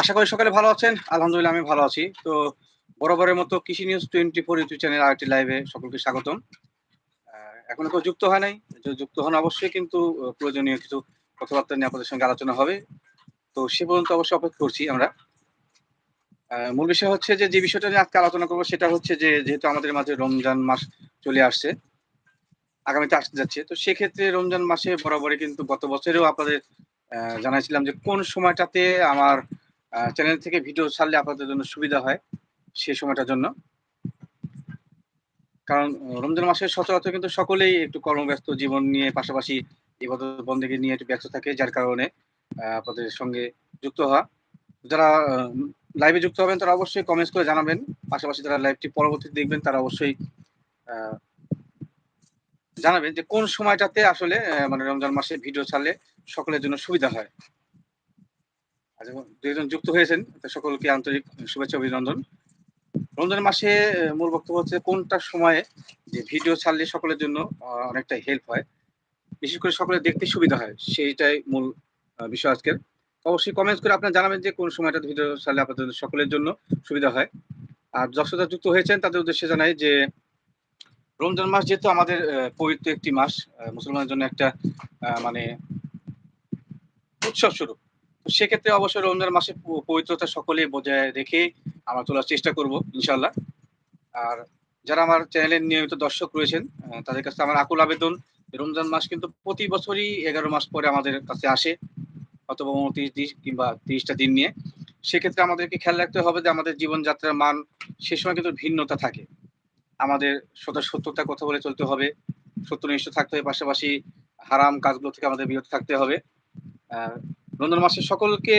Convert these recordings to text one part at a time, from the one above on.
আশা করি সকালে ভালো আছেন। আলহামদুলিল্লাহ আমি ভালো আছি। তো বরাবরের মতো কৃষি news twenty four YouTube channel আরেকটি লাইভে সকলকে স্বাগতম। এখনও কেউ যুক্ত হয় নাই। যুক্ত হন অবশ্যই কিন্তু প্রয়োজনীয় কিছু কথাবার্তা নিয়ে আপনাদের সঙ্গে আলোচনা হবে। তো সে পর্যন্ত অবশ্যই অপেক্ষা করছি আমরা। মূল বিষয় হচ্ছে যে যে বিষয়টা নিয়ে আজকে আলোচনা করব সেটা হচ্ছে যে, যেহেতু আমাদের মাঝে রমজান মাস চলে আসছে, আগামীতে আসতে যাচ্ছে, তো সেক্ষেত্রে রমজান মাসে বরাবরই কিন্তু গত বছরেও আপনাদের জানাইছিলাম যে কোন সময়টাতে আমার চ্যানেল থেকে ভিডিও ছাড়লে আপনাদের জন্য সুবিধা হয় সে সময়টার জন্য। কারণ রমজান মাসে সচরাচর কিন্তু সকলেই একটু কর্মব্যস্ত জীবন নিয়ে পাশাপাশি ইবাদত নিয়ে একটু ব্যস্ত থাকে, যার কারণে আপনাদের সঙ্গে যুক্ত হওয়া। যারা লাইভে যুক্ত হবেন, তারা অবশ্যই কমেন্টস করে জানাবেন। পাশাপাশি যারা লাইভটি পরবর্তীতে দেখবেন, তারা অবশ্যই জানাবেন যে কোন সময়টাতে আসলে মানে রমজান মাসে ভিডিও ছাড়লে সকলের জন্য সুবিধা হয়। দুজন যুক্ত হয়েছেন সকলকে আন্তরিক শুভেচ্ছা অভিনন্দন। রমজান মাসে মূল বক্তব্য হচ্ছে কোনটা সময়ে যে ভিডিও ছাড়লে সকলের জন্য অনেকটা হেল্প হয়। বিশেষ করে সকলে দেখতে সুবিধা হয়, সেইটাই মূল বিষয় আজকের। অবশ্যই কমেন্টস করে আপনারা জানাবেন যে কোন সময়টা ভিডিও ছাড়লে আপনাদের সকলের জন্য সুবিধা হয়। আর দর্শকরা যুক্ত হয়েছেন, তাদের উদ্দেশ্যে জানাই যে রমজান মাস যেহেতু আমাদের পবিত্র একটি মাস মুসলমানের জন্য একটা মানে উৎসব স্বরূপ। সেক্ষেত্রে অবশ্যই রমজান মাসে পবিত্রতা সকলে বজায় রেখে আমরা তোলার চেষ্টা করব ইনশাল্লাহ আর যারা আমার চ্যানেলের নিয়মিত দর্শক রয়েছেন তাদের কাছে আমার আকুল আবেদন, রমজান মাস কিন্তু প্রতি বছরই এগারো মাস পরে আমাদের কাছে আসে, অথবা উনত্রিশ দিন কিংবা তিরিশটা দিন নিয়ে। সেক্ষেত্রে আমাদেরকে খেয়াল রাখতে হবে যে আমাদের জীবনযাত্রার মান সে সময় কিন্তু ভিন্নতা থাকে। আমাদের সদা সত্যতার কথা বলে চলতে হবে, সত্যনিষ্ঠ থাকতে হবে, পাশাপাশি হারাম কাজগুলো থেকে আমাদের বিরত থাকতে হবে। রমজান মাসের সকলকে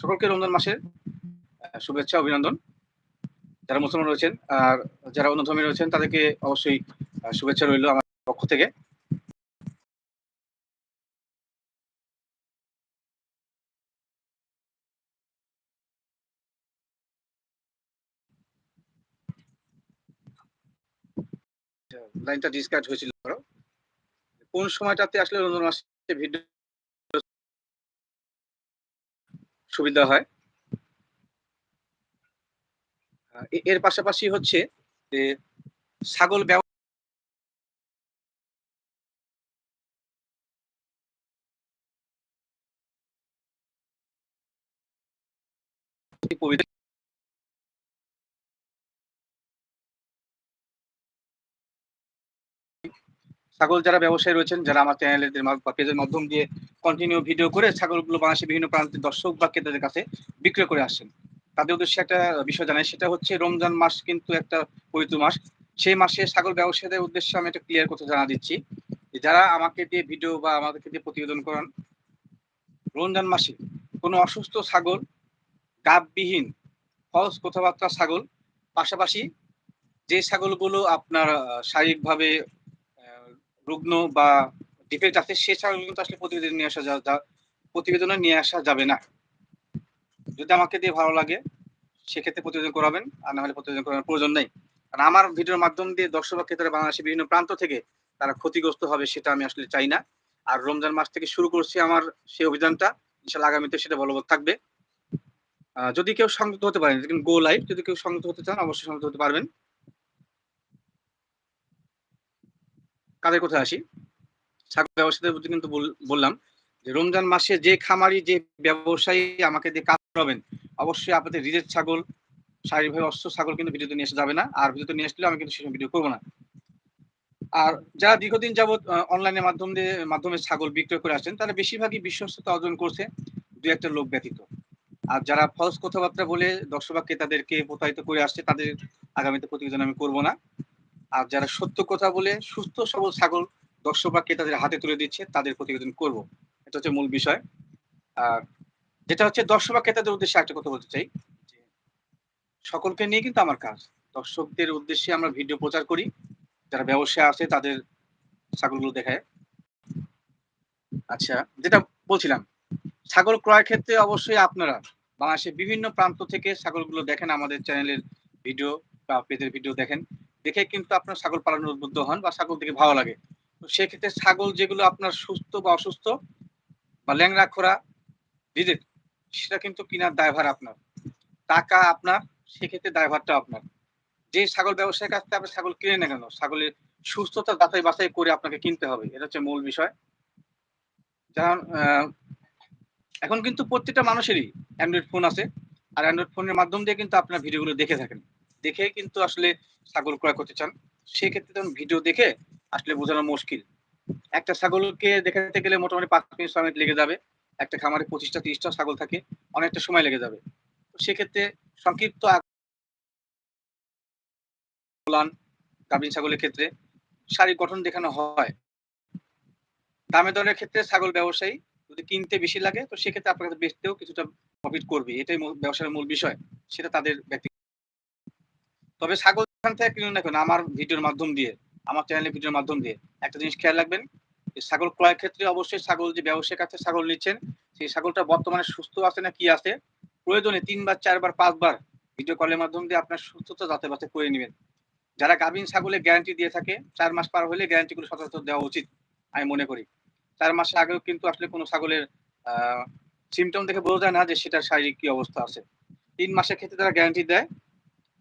সকলকে রমজান মাসের শুভেচ্ছা, অভিনন্দন যারা মুসলমান রয়েছেন আর যারা অন্য ধর্মী রয়েছেন, তাদেরকে অবশ্যই শুভেচ্ছা রইল আমার পক্ষ থেকে লাইনটা ডিসকাট হয়েছিল। কোন সময়টাতে আসলে রমজান মাসে ভিডিও সুবিধা হয়। এর পাশাপাশি হচ্ছে যে ছাগল ব্যবহার পবিত্র ছাগল যারা ব্যবসায়ী রয়েছেন, যারা আমার চ্যানেলের বা পেজের মাধ্যম দিয়ে কন্টিনিউ ভিডিও করে ছাগলগুলো বাংলাদেশের বিভিন্ন প্রান্তের দর্শক বা ক্রেতাদের কাছে বিক্রয় করে আসছেন তাদের উদ্দেশ্যে একটা বিষয় জানাই, সেটা হচ্ছে রমজান মাস কিন্তু একটা পবিত্র মাস। সেই মাসে ছাগল ব্যবসায়ীদের উদ্দেশ্যে আমি একটা ক্লিয়ার কথা জানা দিচ্ছি যারা আমাকে দিয়ে ভিডিও বা আমাদেরকে দিয়ে প্রতিবেদন করান, রমজান মাসে কোনো অসুস্থ ছাগল গাববিহীন ফলস কথাবার্তা ছাগল, পাশাপাশি যে ছাগলগুলো আপনার শারীরিকভাবে রুগ্ন বা ডিফেক্ট আছে, সে ছাগল কিন্তু আসলে প্রতিবেদন নিয়ে আসা যা- প্রতিবেদনে নিয়ে আসা যাবে না। যদি আমাকে দিয়ে ভালো লাগে, সেক্ষেত্রে প্রতিবেদন করাবেন, আর না হলে প্রতিবেদন করার প্রয়োজন নেই। কারণ আমার ভিডিওর মাধ্যম দিয়ে দর্শক বা ক্রেতারা বাংলাদেশের বিভিন্ন প্রান্ত থেকে তারা ক্ষতিগ্রস্ত হবে সেটা আমি আসলে চাই না। আর রমজান মাস থেকে শুরু করছি আমার সেই অভিযানটা ইনশাল্লাহ আগামীতে সেটা বলবৎ থাকবে। যদি কেউ সংযুক্ত হতে পারেন গো লাইভ যদি কেউ সংযুক্ত হতে চান, অবশ্যই সংযুক্ত হতে পারবেন। কাদের কোথায় আসি? ছাগল ব্যবসায়ীদের প্রতি কিন্তু বললাম যে রমজান মাসে যে খামারি, যে ব্যবসায়ী আমাকে দিয়ে কাজ করাবেন, অবশ্যই আপনাদের রিজের ছাগল শারীরিকভাবে অস্ত্র ছাগল কিন্তু ভিডিওতে নিয়ে আসা যাবে না। আর ভিডিওতে নিয়ে আসলে আমি কিন্তু সেরকম ভিডিও করব না। আর যারা দীর্ঘদিন যাবৎ অনলাইনের মাধ্যম দিয়ে, মাধ্যমে ছাগল বিক্রয় করে আসছেন, তারা বেশিরভাগই বিশ্বস্ততা অর্জন করছে দু একটা লোক ব্যতীত। আর যারা ফলস কথাবার্তা বলে দর্শক ক্রেতাদেরকে প্রতারিত করে আসছে, তাদের আগামীতে প্রতিবেদন আমি করব না। আর যারা সত্য কথা বলে, সুস্থ, সবল, ছাগল দর্শক বা ক্রেতাদের হাতে তুলে দিচ্ছে, তাদের প্রতিবেদন করব। এটা হচ্ছে মূল বিষয়। আর যেটা হচ্ছে দর্শক বা ক্রেতাদের উদ্দেশ্যে একটা কথা বলতে চাই সকলকে নিয়ে কিন্তু আমার কাজ। দর্শকদের উদ্দেশ্যে আমরা ভিডিও প্রচার করি, যারা ব্যবসায় আছে তাদের ছাগলগুলো দেখায়। আচ্ছা যেটা বলছিলাম, ছাগল ক্রয় ক্ষেত্রে অবশ্যই আপনারা বাংলাদেশের বিভিন্ন প্রান্ত থেকে ছাগলগুলো দেখেন, আমাদের চ্যানেলের ভিডিও বা পেজের ভিডিও দেখেন। দেখে কিন্তু আপনার ছাগল পালনের উদ্বুদ্ধ হন বা ছাগল দেখে ভালো লাগে। তো সেক্ষেত্রে ছাগল যেগুলো আপনার সুস্থ বা অসুস্থ বা ল্যাংড়া খোরা রিজেক্ট সেটা কিন্তু কিনার দায়ভার আপনার। টাকা আপনার, সেক্ষেত্রে দায়ভারটা আপনার। যে ছাগল ব্যবসায়ীর কাছ থেকে আপনি ছাগল কিনে না কেন, ছাগলের সুস্থতা যাচাই বাছাই করে আপনাকে কিনতে হবে, এটা হচ্ছে মূল বিষয়। যেমন এখন কিন্তু প্রত্যেকটা মানুষেরই অ্যান্ড্রয়েড ফোন আছে। আর অ্যান্ড্রয়েড ফোনের মাধ্যম দিয়ে কিন্তু আপনার ভিডিওগুলো দেখে থাকেন। দেখে কিন্তু আসলে ছাগল ক্রয় করতে চান, সেক্ষেত্রে তখন ভিডিও দেখে আসলে বোঝানো মুশকিল। একটা ছাগলকে দেখাতে গেলে মোটামুটি পাঁচ মিনিট, ছয় মিনিট লেগে যাবে। একটা খামারে পঁচিশটা, তিরিশটা ছাগল থাকে, অনেকটা সময় লেগে যাবে। সেক্ষেত্রে সংক্ষিপ্ত গাভীন ছাগলের ক্ষেত্রে শারীরিক গঠন দেখানো হয়। দামে দরের ক্ষেত্রে ছাগল ব্যবসায়ী যদি কিনতে বেশি লাগে, তো সেক্ষেত্রে আপনার কাছে বেচতেও কিছুটা প্রফিট করবে। এটাই ব্যবসার মূল বিষয়। সেটা তাদের ব্যক্তি তবে ছাগল এখান থেকে কিনুন না কেন? আমার ভিডিওর মাধ্যম দিয়ে, আমার চ্যানেলের ভিডিওর মাধ্যম দিয়ে। একটা জিনিস খেয়াল রাখবেন ছাগল ক্রয়ের ক্ষেত্রে অবশ্যই ছাগল যে ব্যবসায়ীর কাছে ছাগল নিচ্ছেন, সেই ছাগলটা বর্তমানে সুস্থ আছে না কি আছে, প্রয়োজনে তিনবার, চারবার, পাঁচবার ভিডিও কলের মাধ্যম দিয়ে আপনার সুস্থতা যাতে বাতে করে নেবেন। যারা গাভীন ছাগলে গ্যারান্টি দিয়ে থাকে, চার মাস পার হলে গ্যারান্টি গুলো সচরাচর দেওয়া উচিত, আমি মনে করি। চার মাসের আগেও কিন্তু আসলে কোনো ছাগলের সিমটম দেখে বোঝা যায় না যে সেটার শারীরিক কি অবস্থা আছে। তিন মাসের ক্ষেত্রে তারা গ্যারান্টি দেয়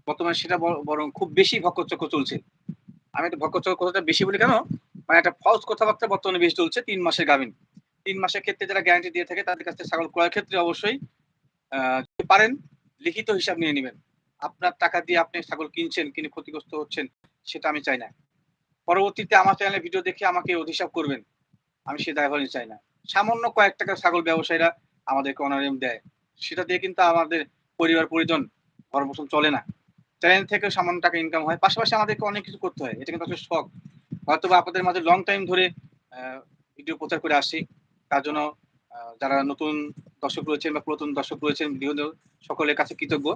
বর্তমানে সেটা বর- খুব বেশি ভক্কচক্য চলছে। আমি একটা ভক্কচক্য কথাটা বেশি বলি কেন? মানে একটা ফলস কথাবার্তা বর্তমানে বেশি চলছে তিন মাসের গাভিন। তিন মাসের ক্ষেত্রে যারা গ্যারান্টি দিয়ে থাকে তাদের কাছ ছাগল ক্রয়ের ক্ষেত্রে অবশ্যই পারেন, লিখিত হিসাব নিয়ে নেবেন। আপনার টাকা দিয়ে আপনি ছাগল কিনছেন, কিনে ক্ষতিগ্রস্ত হচ্ছেন, সেটা আমি চাই না। পরবর্তীতে আমার চ্যানেলে ভিডিও দেখে আমাকে অধিশাপ করবেন, আমি সে দায়ভার চাই না। সামান্য কয়েক টাকা ছাগল ব্যবসায়ীরা আমাদেরকে অনারিয়াম দেয়। সেটা দিয়ে কিন্তু আমাদের পরিবার পরিজন ভরণ চলে না। চ্যানেল থেকে সামান্য টাকা ইনকাম হয়। পাশাপাশি আমাদেরকে অনেক কিছু করতে হয়। এটা কিন্তু আসলে শখ। হয়তো বা আপনাদের মাঝে লং টাইম ধরে ভিডিও প্রচার করে আসি। তার জন্য যারা নতুন দর্শক রয়েছেন বা পুরাতন দর্শক রয়েছেন ভিডিও সকলের কাছে কৃতজ্ঞ।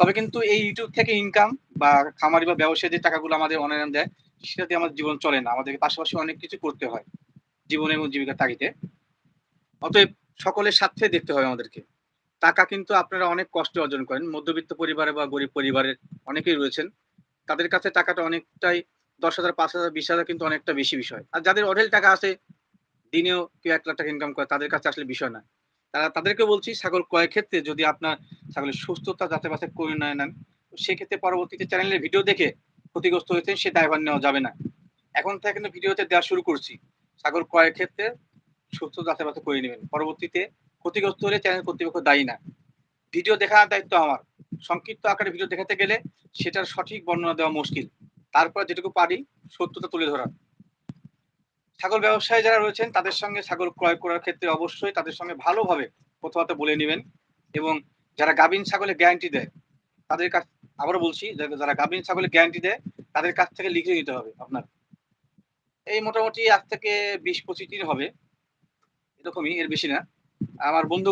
তবে কিন্তু এই ইউটিউব থেকে ইনকাম বা খামারি বা ব্যবসায়ী যে টাকাগুলো আমাদের অনলাইন দেয়, সেটা দিয়ে আমাদের জীবন চলে না। আমাদেরকে পাশাপাশি অনেক কিছু করতে হয়। জীবন এবং জীবিকার তাগিদে। অতএব সকলের স্বার্থে দেখতে হবে আমাদেরকে। টাকা কিন্তু আপনারা অনেক কষ্টে অর্জন করেন। মধ্যবিত্ত পরিবারে বা গরিব পরিবারের অনেকেই রয়েছেন। তাদের কাছে টাকাটা অনেকটাই দশ হাজার, পাঁচ হাজার, বিশ হাজার কিন্তু অনেকটা বেশি বিষয়। আর যাদের অঢেল টাকা আছে, দিনেও কেউ এক লাখ টাকা ইনকাম করে, তাদের কাছে আসলে বিষয় না। তারা, তাদেরকে বলছি, ছাগল ক্রয়ের ক্ষেত্রে যদি আপনার ছাগলের সুস্থতা যাতে বাতে করে নয় নেন, সেক্ষেত্রে পরবর্তীতে চ্যানেলের ভিডিও দেখে ক্ষতিগ্রস্ত হয়েছেন, সে দায়ভার নেওয়া যাবে না। এখন থেকে কিন্তু ভিডিওতে দেওয়া শুরু করছি। ছাগল ক্রয়ের ক্ষেত্রে সুস্থ যাতে বাতে করে নেবেন। পরবর্তীতে ক্ষতিগ্রস্ত হলে চ্যানেল কর্তৃপক্ষ দায়ী না। ভিডিও দেখার দায়িত্ব আমার। সংক্ষিপ্ত আকারে ভিডিও দেখাতে গেলে সেটার সঠিক বর্ণনা দেওয়া মুশকিল। তারপর যেটুকু পারি, সত্যতা তুলে ধরা ছাগল ব্যবসায়ী যারা রয়েছেন, তাদের সঙ্গে ছাগল ক্রয় করার ক্ষেত্রে অবশ্যই তাদের সঙ্গে ভালোভাবে কথাবার্তা বলে নেবেন এবং যারা গাভীন ছাগলে গ্যারান্টি দেয়, তাদের কাছ, আবারও বলছি যারা গাভীন ছাগলে গ্যারান্টি দেয়, তাদের কাছ থেকে লিখে নিতে হবে আপনার। এই মোটামুটি আজ থেকে বিশ পঁচিশ দিন হবে। এরকমই, এর বেশি না। আমার বন্ধু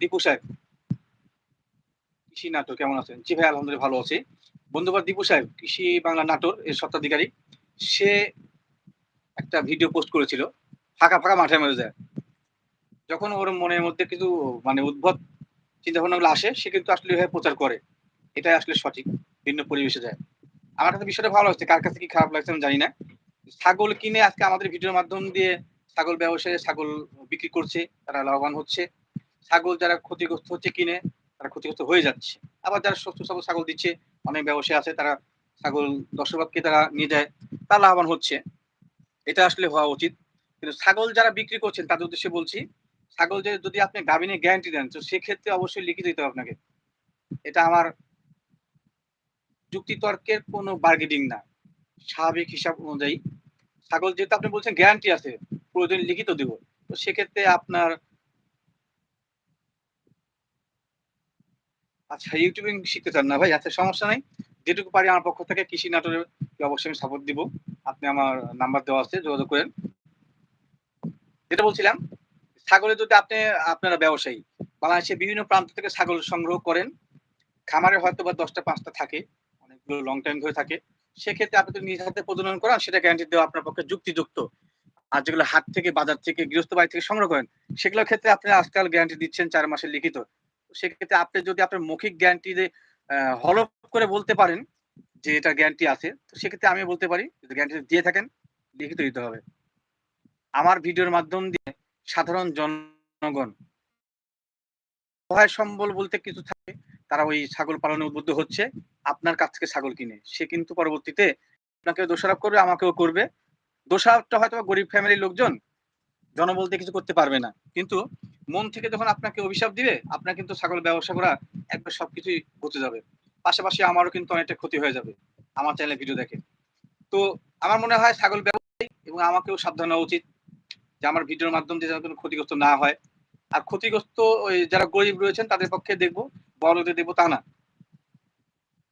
দীপু সাহেব কৃষি নাটক, কেমন আছেন? জি ভাই, আলহামদুলিল্লাহ ভালো আছি। বন্ধুবার দীপু সাহেব কৃষি বাংলা নাটোর, এর স্বত্বাধিকারী। সে একটা ভিডিও পোস্ট করেছিল, ফাঁকা ফাঁকা মাঠে মাঝে যায় যখন ওর মনের মধ্যে কিছু মানে উদ্ভব চিন্তা ভাবনাগুলো আসে, সে কিন্তু আসলে এভাবে প্রচার করে। এটাই আসলে সঠিক, ভিন্ন পরিবেশে যায়। আমার কাছে বিষয়টা ভালো লাগছে কার কাছে কি খারাপ লাগছে আমি জানি না। ছাগল কিনে আজকে আমাদের ভিডিওর মাধ্যম দিয়ে ছাগল ব্যবসায়ী, ছাগল বিক্রি করছে, তারা লাভবান হচ্ছে। ছাগল যারা ক্ষতিগ্রস্ত হচ্ছে কিনে, তারা ক্ষতিগ্রস্ত হয়ে যাচ্ছে। আবার যারা সুস্থ সবল ছাগল দিচ্ছে, অনেক ব্যবসায়ী আছে, তারা ছাগল দর্শককে তারা নিয়ে যায়, তারা লাভবান হচ্ছে। এটা আসলে হওয়া উচিত। কিন্তু ছাগল যারা বিক্রি করছেন, তাদের উদ্দেশ্যে বলছি, ছাগল যে যদি আপনি গাভিনে গ্যারান্টি দেন, তো সেক্ষেত্রে অবশ্যই লিখিত দিতে হবে আপনাকে। এটা আমার যুক্তিতর্কের কোনো বার্গেনিং না। স্বাভাবিক হিসাব অনুযায়ী। ছাগল যেহেতু আপনি বলছেন গ্যারান্টি আছে প্রয়োজন লিখিত দিব। তো সেক্ষেত্রে আপনার আচ্ছা ইউটিউবিং শিখতে চান না ভাই? আচ্ছা সমস্যা নাই। যেটুকু পারি আমার পক্ষ থেকে কৃষি নাটকের অবশ্যই আমি সাপোর্ট দিব। আপনি আমার নাম্বার দেওয়া আছে, যোগাযোগ করেন। যেটা বলছিলাম, ছাগলের যদি আপনি, আপনারা ব্যবসায়ী। বাংলাদেশের বিভিন্ন প্রান্ত থেকে ছাগল সংগ্রহ করেন। খামারে হয়তো বা দশটা, পাঁচটা থাকে। অনেকগুলো লং টাইম ধরে থাকে। সেক্ষেত্রে আপনি যদি নিজ হাতে প্রজনন করান, সেটা গ্যারান্টি দেওয়া আপনার পক্ষে যুক্তিযুক্ত। আর যেগুলো হাট থেকে, বাজার থেকে, গৃহস্থ বাড়ি থেকে সংগ্রহ করেন, সেগুলোর ক্ষেত্রে আপনি আজকাল গ্যারান্টি দিচ্ছেন চার মাসের লিখিত। সেক্ষেত্রে আপনি যদি আপনার মৌখিক গ্যারান্টি হলফ করে বলতে পারেন যে এটা গ্যারান্টি আছে, তো সেক্ষেত্রে আমি বলতে পারি যদি গ্যারান্টি দিয়ে থাকেন, লিখিত দিতে হবে। আমার ভিডিওর মাধ্যম দিয়ে সাধারণ জনগণ সহায় সম্বল বলতে কিছু থাকে, তারা ওই ছাগল পালনে উদ্বুদ্ধ হচ্ছে, আপনার কাছ থেকে ছাগল কিনে। সে কিন্তু পরবর্তীতে আপনাকে দোষারোপ করবে, আমাকেও করবে। দোষারোপটা হয়তো গরিব ফ্যামিলির লোকজন জনবল দিয়ে কিছু করতে পারবে না। কিন্তু মন থেকে যখন আপনাকে অভিশাপ দিবে, আপনার কিন্তু ছাগল ব্যবসা করা একবার সবকিছুই ঘটে যাবে। পাশাপাশি আমারও কিন্তু অনেকটা ক্ষতি হয়ে যাবে। আমার চ্যানেলে ভিডিও দেখে। তো আমার মনে হয় ছাগল ব্যবসায়ী এবং আমাকেও সাবধান হওয়া উচিত যে আমার ভিডিওর মাধ্যম দিয়ে যেন কোনো ক্ষতিগ্রস্ত না হয়। আর ক্ষতিগ্রস্ত ওই যারা গরিব রয়েছেন, তাদের পক্ষে দেখব, বড়দের দেখব তা না।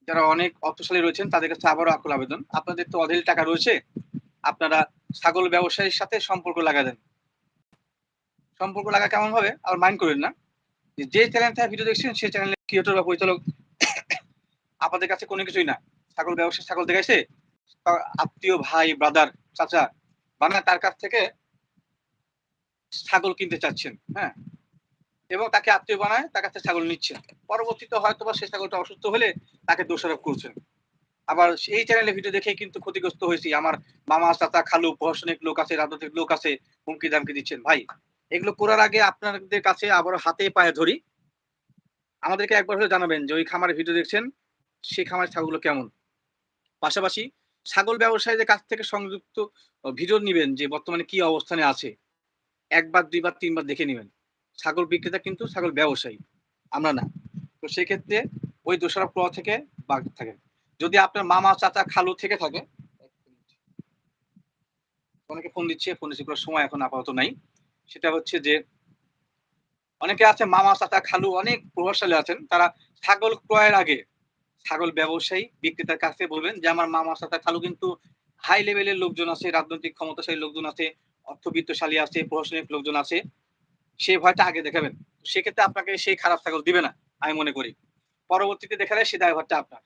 যারা অনেক অর্থশালী রয়েছেন, তাদের কাছে আবারও আকুল আবেদন। আপনাদের তো অঢেল টাকা রয়েছে আপনারা ছাগল ব্যবসায়ীর সাথে সম্পর্ক লাগা দেন সম্পর্ক লাগা কেমন ভাবে? আর মাইন্ড করেন না। যে চ্যানেল থেকে ভিডিও দেখছেন, সেই চ্যানেলের ক্রিয়েটর বা পরিচালক আপনাদের কাছে কোনো কিছুই না। ছাগল ব্যবসায় ছাগল দেখাইছে আত্মীয়, ভাই ব্রাদার চাচা, বানা তার কাছ থেকে ছাগল কিনতে চাচ্ছেন হ্যাঁ? এবং তাকে আত্মীয় বানায়, তার কাছে ছাগল নিচ্ছেন। পরবর্তীতে হয়তো বা সেই ছাগলটা অসুস্থ হলে তাকে দোষারোপ করছেন। আবার এই চ্যানেলে ভিডিও দেখে কিন্তু ক্ষতিগ্রস্ত হয়েছি। আমার মামা, চাচা, খালু, প্রশাসনিক লোক আছে, রাজনৈতিক লোক আছে, হুমকি দামকি দিচ্ছেন। ভাই, এগুলো করার আগে আপনাদের কাছে আবার হাতে পায়ে ধরি। আমাদেরকে একবার হলে জানাবেন যে ওই খামারের ভিডিও দেখছেন, সেই খামারের ছাগলগুলো কেমন? পাশাপাশি ছাগল ব্যবসায়ীদের কাছ থেকে সংযুক্ত ভিডিও নিবেন যে বর্তমানে কি অবস্থানে আছে। একবার, দুইবার, তিনবার দেখে নেবেন। ছাগল বিক্রেতা কিন্তু ছাগল ব্যবসায়ী, আমরা না। তো সেক্ষেত্রে ওই দোষারোপ করা থেকে বাদ থাকেন। যদি আপনার মামা, চাচা, খালু থেকে থাকে অনেকে ফোন দিচ্ছে ফোন করার সময় এখন আপাতত নাই। সেটা হচ্ছে যে, অনেকে আছে মামা, চাচা, খালু, অনেক প্রভাবশালী আছেন। তারা ছাগল ক্রয়ের আগে, ছাগল ব্যবসায়ী, বিক্রেতার কাছে বলবেন যে, আমার মামা, চাচা, খালু কিন্তু হাই লেভেলের লোকজন আছে, রাজনৈতিক ক্ষমতাশালী লোকজন আছে, অর্থবিত্তশালী আছে প্রশাসনিক লোকজন আছে। সেই ভয়টা আগে দেখাবেন। সেক্ষেত্রে আপনাকে সেই খারাপ ছাগল দিবে না, আমি মনে করি। পরবর্তীতে দেখালে সে দায়ভারটা আপনার।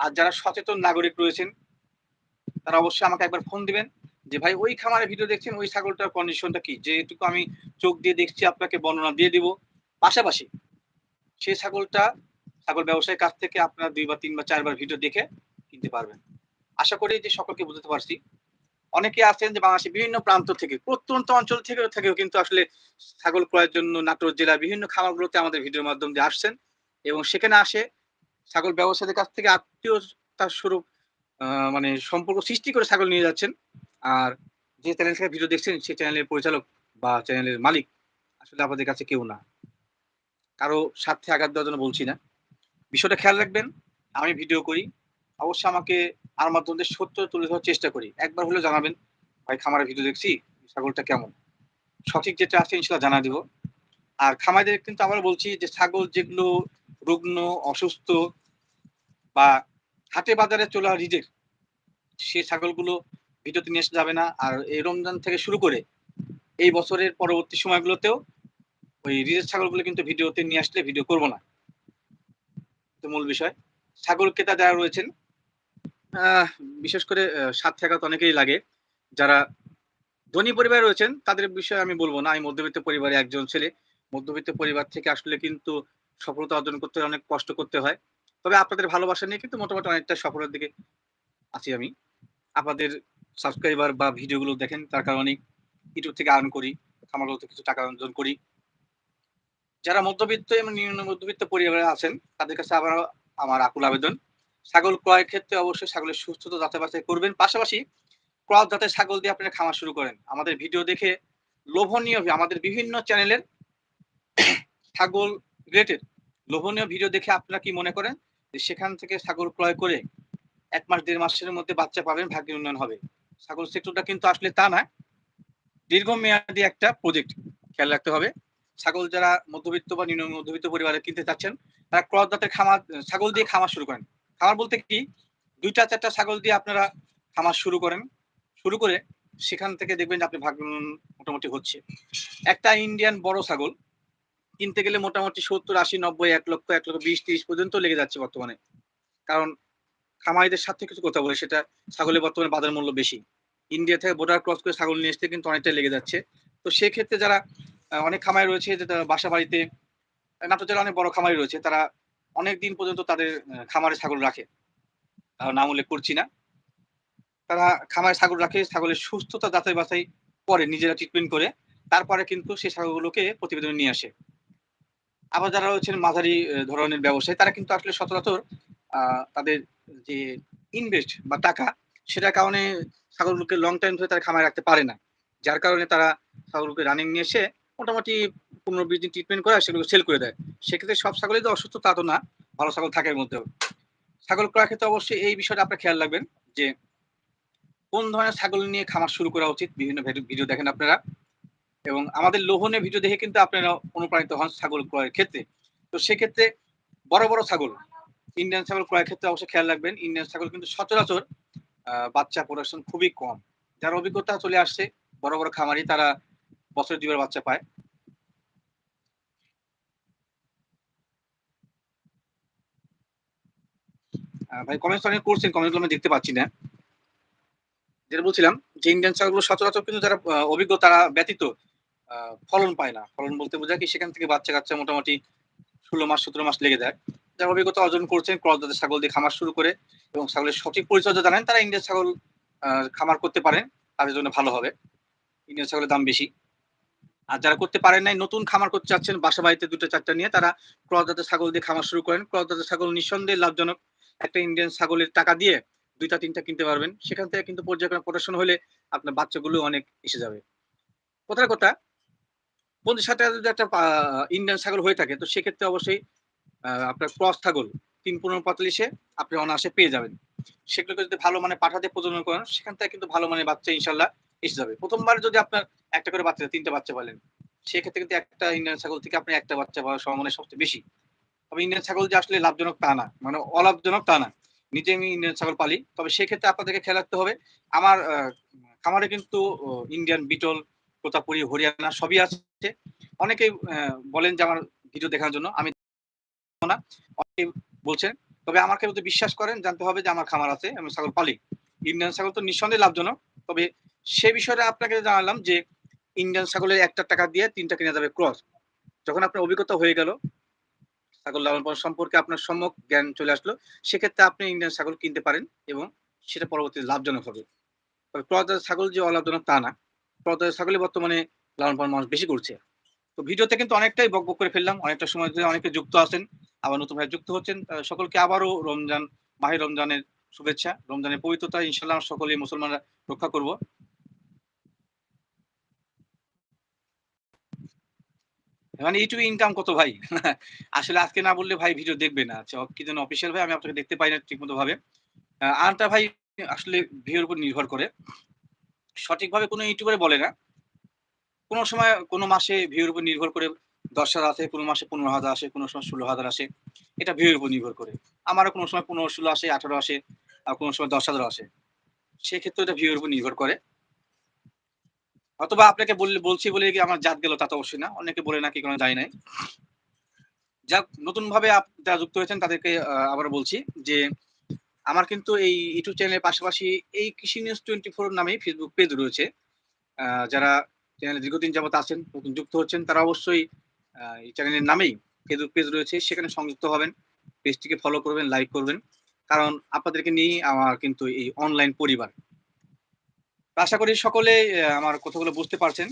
আর যারা সচেতন নাগরিক রয়েছেন, তারা অবশ্যই আমাকে একবার ফোন দিবেন যে, ভাই, ওই খামারে ভিডিও দেখছেন? ওই ছাগলটার কন্ডিশনটা কি? যেটুকু আমি চোখ দিয়ে দেখছি, আপনাকে বর্ণনা দিয়ে দিব। পাশাপাশি সেই ছাগলটা ছাগল ব্যবসায়ীর কাছ থেকে আপনারা দুই বা তিন বা চারবার ভিডিও দেখে কিনতে পারবেন। আশা করি যে সকলকে বুঝতে পারছি। অনেকে আছেন যে বাংলাদেশের বিভিন্ন প্রান্ত থেকে, প্রত্যন্ত অঞ্চল থেকে থেকেও কিন্তু আসলে ছাগল ক্রয়ের জন্য নাটোর জেলার বিভিন্ন খামারগুলোতে আমাদের ভিডিওর মাধ্যম দিয়ে আসছেন এবং সেখানে আসে ছাগল ব্যবসায়ীদের কাছ থেকে আত্মীয়তার স্বরূপ মানে সম্পর্ক সৃষ্টি করে ছাগল নিয়ে যাচ্ছেন। আর যে চ্যানেল থেকে ভিডিও দেখছেন, সেই চ্যানেলের পরিচালক বা চ্যানেলের মালিক আসলে আপনাদের কাছে কেউ না। কারও স্বার্থে আঘাত দেওয়ার জন্য বলছি না। বিষয়টা খেয়াল রাখবেন, আমি ভিডিও করি। অবশ্যই আমাকে আর মাধ্যমে সত্য তুলে ধরার চেষ্টা করি। একবার হলে জানাবেন, ভাই খামারের ভিডিও দেখছি ছাগলটা কেমন? সঠিক যেটা আছে ইনশাল্লাহ জানা দিব। আর খামারদের কিন্তু আমরা বলছি যে ছাগল যেগুলো রুগ্ন, অসুস্থ বা হাটে বাজারে চলা রিজেক্ট, সে ছাগলগুলো ভিডিওতে নিয়ে আসা যাবে না। আর এই রমজান থেকে শুরু করে এই বছরের পরবর্তী সময়গুলোতেও ওই রিজেক্ট ছাগলগুলো কিন্তু ভিডিওতে নিয়ে আসলে ভিডিও করব না। তো মূল বিষয়। ছাগল ক্রেতা যারা রয়েছেন বিশেষ করে সাত টাকা অনেকেই লাগে। যারা ধনী পরিবার রয়েছেন, তাদের বিষয়ে আমি বলব না। আমি মধ্যবিত্ত পরিবারে একজন ছেলে। মধ্যবিত্ত পরিবার থেকে আসলে কিন্তু সফলতা অর্জন করতে অনেক কষ্ট করতে হয়। তবে আপনাদের ভালোবাসা নিয়ে কিন্তু মোটামুটি অনেকটা সফলের দিকে আছি আমি। আপনাদের সাবস্ক্রাইবার বা ভিডিওগুলো দেখেন, তার কারণে ইউটিউব থেকে আর্ন করি খামারগুলোতে কিছু টাকা অর্জন করি। যারা মধ্যবিত্ত এবং নিম্ন মধ্যবিত্ত পরিবারে আছেন, তাদের কাছে আবার আমার আকুল আবেদন। ছাগল ক্রয়ের ক্ষেত্রে অবশ্যই ছাগলের সুস্থতা যাচাই বাছাই করবেন। পাশাপাশি ক্রস যাতে ছাগল দিয়ে আপনারা খামার শুরু করেন। আমাদের ভিডিও দেখে লোভনীয় আমাদের বিভিন্ন চ্যানেলের ছাগল রিলেটেড লোভনীয় ভিডিও দেখে আপনারা কি মনে করেন? সেখান থেকে ছাগল ক্রয় করে এক মাস, দেড় মাসের মধ্যে বাচ্চা পাবেন, ভাগ্যের উন্নয়ন হবে। ছাগল সেক্টরটা কিন্তু আসলে তা না, দীর্ঘমেয়াদী একটা প্রজেক্ট খেয়াল রাখতে হবে। ছাগল যারা মধ্যবিত্ত বা নিম্ন মধ্যবিত্ত পরিবারে কিনতে চাচ্ছেন, তারা ক্রস জাতের খামার, ছাগল দিয়ে খামার শুরু করেন। খামার বলতে কি? দুইটা, চারটা ছাগল দিয়ে আপনারা খামার শুরু করেন। শুরু করে সেখান থেকে দেখবেন যে আপনি ভাগ মোটামুটি হচ্ছে। একটা ইন্ডিয়ান বড় ছাগল কিনতে গেলে মোটামুটি সত্তর, আশি, নব্বই, এক লক্ষ এক লক্ষ বিশ, তিরিশ পর্যন্ত লেগে যাচ্ছে বর্তমানে। কারণ খামারিদের সাথে কিছু কথা বলে, সেটা ছাগলের বর্তমানে বাজার মূল্য বেশি। ইন্ডিয়া থেকে বর্ডার ক্রস করে ছাগল নিয়ে আসতে কিন্তু অনেকটা লেগে যাচ্ছে। তো সেক্ষেত্রে যারা অনেক খামারি রয়েছে যে বাসা বাড়িতে নাটোর জেলা অনেক বড় খামারি রয়েছে, তারা অনেক দিন পর্যন্ত তাদের খামারে ছাগল রাখে। নাম উল্লেখ করছি না। তারা খামারে ছাগল রাখে, ছাগলের সুস্থতা যাচাই বাছাই করে, নিজেরা ট্রিটমেন্ট করে। তারপরে কিন্তু সেই ছাগলগুলোকে প্রতিবেদনে নিয়ে আসে। আবার যারা রয়েছেন মাঝারি ধরনের ব্যবসায়ী, তারা কিন্তু আসলে সচরাচর তাদের যে ইনভেস্ট বা টাকা, সেটার কারণে ছাগলগুলোকে লং টাইম ধরে তারা খামায় রাখতে পারে না। যার কারণে তারা ছাগলগুলোকে রানিং নিয়ে এসে মোটামুটি পনেরো বিশ দিন ট্রিটমেন্ট করে সেগুলো সেল করে দেয়। সেক্ষেত্রে সব ছাগলই তো অসুস্থ, তা তো না। ভালো ছাগল থাকে এর মধ্যেও। ছাগল ক্রয়ের ক্ষেত্রে অবশ্যই এই বিষয়টা আপনার খেয়াল রাখবেন যে, কোন ধরনের ছাগল নিয়ে খামার শুরু করা উচিত? বিভিন্ন ভিডিও দেখেন আপনারা। এবং আমাদের লোহনে ভিডিও দেখে কিন্তু আপনারা অনুপ্রাণিত হন ছাগল ক্রয়ের ক্ষেত্রে। তো সেক্ষেত্রে বড় বড় ছাগল ইন্ডিয়ান ছাগল ক্রয়ের ক্ষেত্রে অবশ্যই খেয়াল রাখবেন। ইন্ডিয়ান ছাগল কিন্তু সচরাচর বাচ্চা প্রোডাকশন খুবই কম। যার অভিজ্ঞতা চলে আসছে, বড় বড় খামারি তারা বছরে দুবার বাচ্চা পায়। ভাই কমেন্টস অনেক করছেন কমেন্টগুলো আমি দেখতে পাচ্ছি না। যেটা বলছিলাম যে ইন্ডিয়ান ছাগলগুলো সচরাচর কিন্তু যারা অভিজ্ঞ তারা ব্যতীত ফলন পায় না। ফলন বলতে বোঝায় কি সেখান থেকে বাচ্চা কাচ্চা মোটামুটি ষোলো মাস, সতেরো মাস লেগে যায়। যারা অভিজ্ঞতা অর্জন করছেন ক্রস জাতের ছাগল দিয়ে খামার শুরু করে এবং ছাগলের সঠিক পরিচর্যা জানেন তারা ইন্ডিয়ান ছাগল খামার করতে পারেন, তাদের জন্য ভালো হবে। ইন্ডিয়ান ছাগলের দাম বেশি। আর যারা করতে পারেন নাই, নতুন খামার করতে চাচ্ছেন, বাসা বাড়িতে দুটো, চারটা নিয়ে, তারা ক্রস জাতের ছাগল দিয়ে খামার শুরু করেন। ক্রস জাতের ছাগল নিঃসন্দেহে লাভজনক। একটা ইন্ডিয়ান ছাগলের টাকা দিয়ে দুইটা, তিনটা কিনতে পারবেন। সেখান থেকে কিন্তু পর্যায়ক্রমে প্রোডাকশন হলে আপনার বাচ্চাগুলো অনেক এসে যাবে। কথার কথা পঞ্চাশ সাথে যদি একটা ইন্ডিয়ান ছাগল হয়ে থাকে, তো সেক্ষেত্রে অবশ্যই আপনার ক্রস ছাগল, তিন, পনেরো, পঁয়তাল্লিশে আপনি অনায়াসে পেয়ে যাবেন। সেগুলোকে যদি ভালো মানে পাঠাতে প্রজনন করেন, সেখান থেকে কিন্তু ভালো মানে বাচ্চা ইনশাল্লাহ এসে যাবে। প্রথমবার যদি আপনার একটা করে বাচ্চা, তিনটা বাচ্চা পালেন সেক্ষেত্রে কিন্তু একটা ইন্ডিয়ান ছাগল থেকে আপনি একটা বাচ্চা পাওয়ার সম্ভাবনা সবচেয়ে বেশি। তবে ইন্ডিয়ান ছাগল যে আসলে লাভজনক তা না মানে অলাভজনক তা না। নিজে আমি ইন্ডিয়ান ছাগল পালি। তবে সেক্ষেত্রে আপনাদেরকে খেয়াল রাখতে হবে, আমার খামারে কিন্তু ইন্ডিয়ান বিটল প্রতাপুরি হরিয়ানা সবই আছে। অনেকেই বলেন যে আমার ভিডিও দেখার জন্য। আমি না। অনেকেই বলছেন তবে আমাকে যদি বিশ্বাস করেন, জানতে হবে যে আমার খামার আছে, আমি ছাগল পালি। ইন্ডিয়ান ছাগল তো নিঃসন্দেহে লাভজনক। তবে সে বিষয়টা আপনাকে জানালাম যে, ইন্ডিয়ান ছাগলের একটা টাকা দিয়ে তিনটা কিনে যাবে ক্রস। যখন আপনার অভিজ্ঞতা হয়ে গেল, ছাগল লালন পালন সম্পর্কে আপনার সম্যক জ্ঞান চলে আসলো, সেক্ষেত্রে আপনি ইন্ডিয়ান ছাগল কিনতে পারেন এবং সেটা পরবর্তীতে লাভজনক হবে। তবে ক্রস ছাগল যে অলাভজনক তা না। জাতের বর্তমানে লালন পালন মানুষ বেশি করছে। তো ভিডিওতে কিন্তু অনেকটাই বকবক করে ফেললাম। অনেকটা সময় ধরে অনেকে যুক্ত আছেন আবার নতুন ভাই যুক্ত হচ্ছেন। সকলকে আবারও রমজান মাহে রমজানের শুভেচ্ছা রমজানের পবিত্রতা ইনশাল্লাহ সকলেই মুসলমানরা রক্ষা করব। মানে ইউটিউবে ইনকাম কত ভাই? আসলে আজকে না বললে ভাই ভিডিও দেখবে না। আচ্ছা কি জন্য অফিসিয়াল ভাই আমি আপনাকে দেখতে পাই না ঠিকমতো ভাবে। আহ, আরটা ভাই আসলে ভিউর উপর নির্ভর করে। সঠিকভাবে কোনো ইউটিউবারে বলে না। কোনো সময় কোনো মাসে ভিউর উপর নির্ভর করে দশ হাজার আসে, কোনো মাসে পনেরো হাজার আসে, কোনো সময় ষোলো হাজার আসে। এটা ভিউর উপর নির্ভর করে। আমারও কোনো সময় পনেরো ষোলো আসে, আঠারো আসে, আর কোনো সময় দশ হাজার আসে। সেক্ষেত্রে এটা ভিউর উপর নির্ভর করে। অথবা আপনাকে বললে, বলছি বলে কি আমার জাত গেল তা তো অবশ্যই না। অনেকে বলে না কি কোনো যায় নাই। যাক নতুন ভাবে যারা যুক্ত হয়েছেন তাদেরকে আবার বলছি যে আমার কিন্তু এই ইউটিউব চ্যানেলের পাশাপাশি এই কৃষি নিউজ টোয়েন্টি ফোর নামে ফেসবুক পেজ রয়েছে। যারা চ্যানেলে দীর্ঘদিন যাবত আছেন, নতুন যুক্ত হচ্ছেন, তারা অবশ্যই এই চ্যানেলের নামেই ফেসবুক পেজ রয়েছে। সেখানে সংযুক্ত হবেন পেজটিকে ফলো করবেন লাইক করবেন। কারণ আপনাদেরকে নিয়েই আমার কিন্তু এই অনলাইন পরিবার। আশা করি সকলে আমার কথাগুলো বুঝতে পারছেন।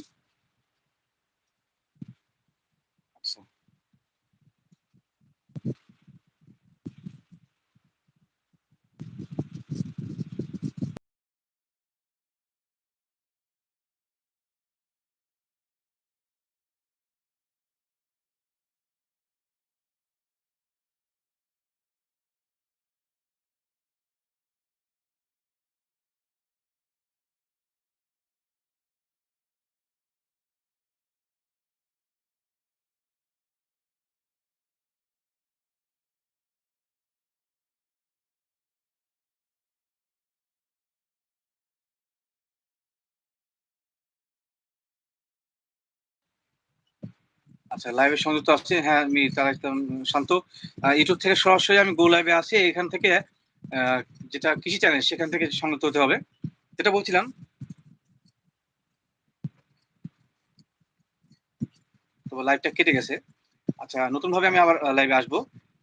আচ্ছা লাইভে সংযুক্ত আসছে হ্যাঁ আমি তারা একদম শান্ত। ইউটিউব থেকে সরাসরি আমি গো লাইভে আছি। এখান থেকে যেটা কৃষি চ্যানেল সেখান থেকে সংযুক্ত হতে হবে। যেটা বলছিলাম তো লাইভটা কেটে গেছে। আচ্ছা নতুন ভাবে আমি আবার লাইভে আসব।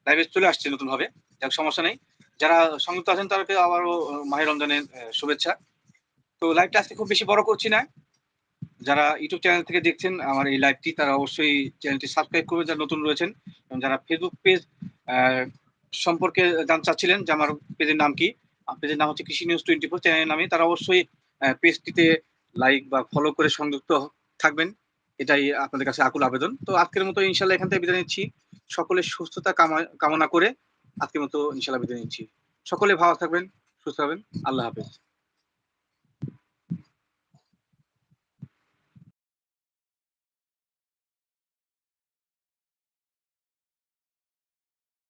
লাইভে চলে আসছে নতুন ভাবে যাক সমস্যা নেই। যারা সংযুক্ত আছেন তাদেরকে আবারও আহ, মাহে রমজানের শুভেচ্ছা। তো লাইভটা আজকে খুব বেশি বড় করছি না। যারা ইউটিউব চ্যানেল থেকে দেখছেন আমার এই লাইভটি তারা অবশ্যই চ্যানেলটি সাবস্ক্রাইব করবে যারা নতুন রয়েছেন, এবং যারা ফেসবুক পেজ সম্পর্কে জানতে চাচ্ছিলেন যে আমার পেজের নাম কি পেজের নাম হচ্ছে কৃষি নিউজ টোয়েন্টি ফোর চ্যানেলের নামে, তারা অবশ্যই পেজটিতে লাইক বা ফলো করে সংযুক্ত থাকবেন। এটাই আপনাদের কাছে আকুল আবেদন। তো আজকের মতো ইনশাল্লাহ এখান থেকে বিদায় নিচ্ছি। সকলের সুস্থতা কামা- কামনা করে আজকের মতো ইনশাল্লাহ বিদায় নিচ্ছি। সকলে ভালো থাকবেন, সুস্থ থাকবেন আল্লাহ হাফেজ।